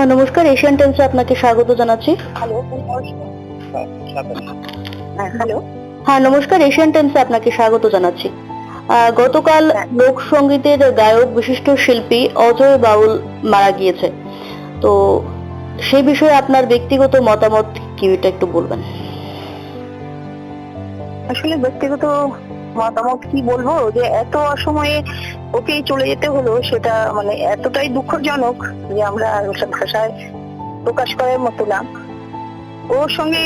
হ্যাঁ নমস্কার এশিয়ান টাইমসে আপনাকে স্বাগত জানাচ্ছি। হ্যালো হ্যাঁ হ্যালো হ্যাঁ নমস্কার এশিয়ান টাইমসে আপনাকে স্বাগত জানাচ্ছি। গতকাল লোকসঙ্গীতের গায়ক বিশিষ্ট শিল্পী অজয় বাউল মারা গিয়েছে। তো সেই বিষয়ে আপনার ব্যক্তিগত মতামত কি এটা একটু বলবেন। আসলে ব্যক্তিগত মতামত কি বলব? যে এত অসময়ে ওকে চলে যেতে হলো, সেটা মানে এতটাই দুঃখজনক যে আমরা ভাষায় প্রকাশ করার মতো না। ওর সঙ্গে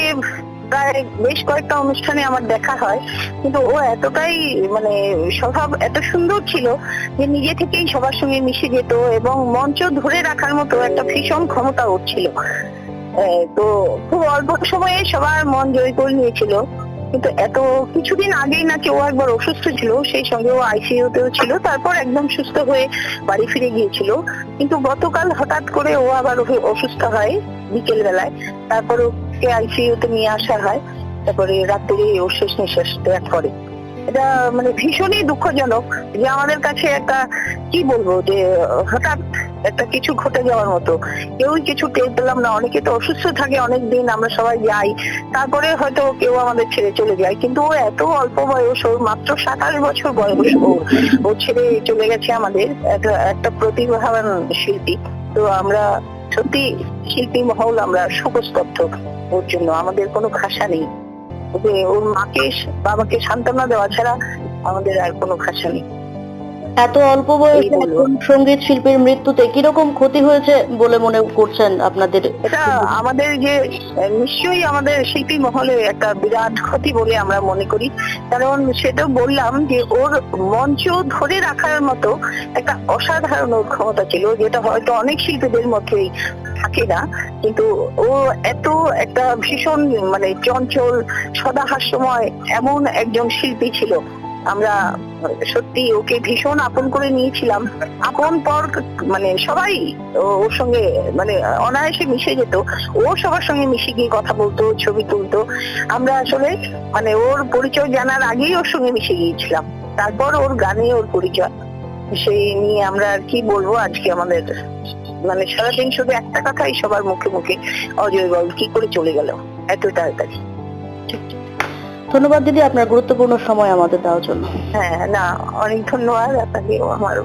প্রায় বেশ কয়েকটা অনুষ্ঠানে আমার দেখা হয়, কিন্তু ও এতটাই মানে স্বভাব এত সুন্দর ছিল যে নিজে থেকেই সবার সঙ্গে মিশে যেত এবং মঞ্চ ধরে রাখার মতো একটা ভীষণ ক্ষমতা ওর ছিল। তো খুব অল্প সময়ে সবার মন জয় করে নিয়েছিল। কিন্তু এত কিছুদিন আগেই নাকি ও একবার অসুস্থ ছিল, সেই সঙ্গে ও আইসিইউ তেও ছিল, তারপর একদম সুস্থ হয়ে বাড়ি ফিরে গিয়েছিল। কিন্তু গতকাল হঠাৎ করে ও আবার অসুস্থ হয় বিকেল বেলায় তারপর ওকে আইসিইউ তে নিয়ে আসা হয়, তারপরে রাত্রে ওর শেষ নিঃশ্বাস ত্যাগ করে। এটা মানে ভীষণই দুঃখজনক যে আমাদের কাছে একটা, কি বলব, যে হঠাৎ একটা কিছু ঘটে যাওয়ার মতো। কেউই কিছু টের পেলাম না। অনেকে তো অসুস্থ থাকে অনেক দিন আমরা সবাই যাই। তারপরে হয়তো কেউ আমাদের ছেড়ে চলে যায়। কিন্তু ও এত অল্প বয়স, ওর মাত্র সাতাশ বছর বয়স ও। ও ছেড়ে চলে গেছে আমাদের একটা একটা প্রতিভাবান শিল্পী। তো আমরা সত্যি শিল্পী মহল, আমরা শোকস্তব্ধ ওর জন্য। আমাদের কোনো ভাষা নেই। ওকে ওর মাকে, বাবাকে সান্ত্বনা দেওয়া ছাড়া আমাদের আর কোনো ভাষা নেই। এত অল্প বয়সে সংগীত শিল্পীর মৃত্যুতে কীরকম ক্ষতি হয়েছে বলে মনে করছেন আপনাদের? এটা আমাদের যে নিশ্চয়ই আমাদের শিল্পী মহলে একটা বিরাট ক্ষতি বলে আমরা মনে করি। কারণ সেটা বললাম যে ওর মঞ্চ ধরে রাখার মতো একটা অসাধারণ ক্ষমতা ছিল যেটা হয়তো অনেক শিল্পীদের মধ্যেই থাকে না। কিন্তু ও এত একটা ভীষণ মানে চঞ্চল সদা হাস্যময় এমন একজন শিল্পী ছিল। আমরা সত্যি ওকে ভীষণ আপন করে নিয়েছিলাম। আপন পর মানে সবাই ওর সঙ্গে মানে অনায়াসে মিশে যেত। ও সবার সঙ্গে মিশে গিয়ে কথা বলতো, ছবি তুলতো। আমরা আসলে মানে ওর পরিচয় জানার আগেই ওর সঙ্গে মিশে গিয়েছিলাম। তারপর ওর গানে ওর পরিচয়। সেই নিয়ে আমরা আর কি বলব, আজকে আমাদের মানে সারাদিন শুধু একটা কথাই সবার মুখে মুখে অজয় বল, কি করে চলে গেল? এত তাড়াতাড়ি। ধন্যবাদ দিদি আপনার গুরুত্বপূর্ণ সময় আমাদের দেওয়ার জন্য। হ্যাঁ না অনেক ধন্যবাদ আপনাকে আমার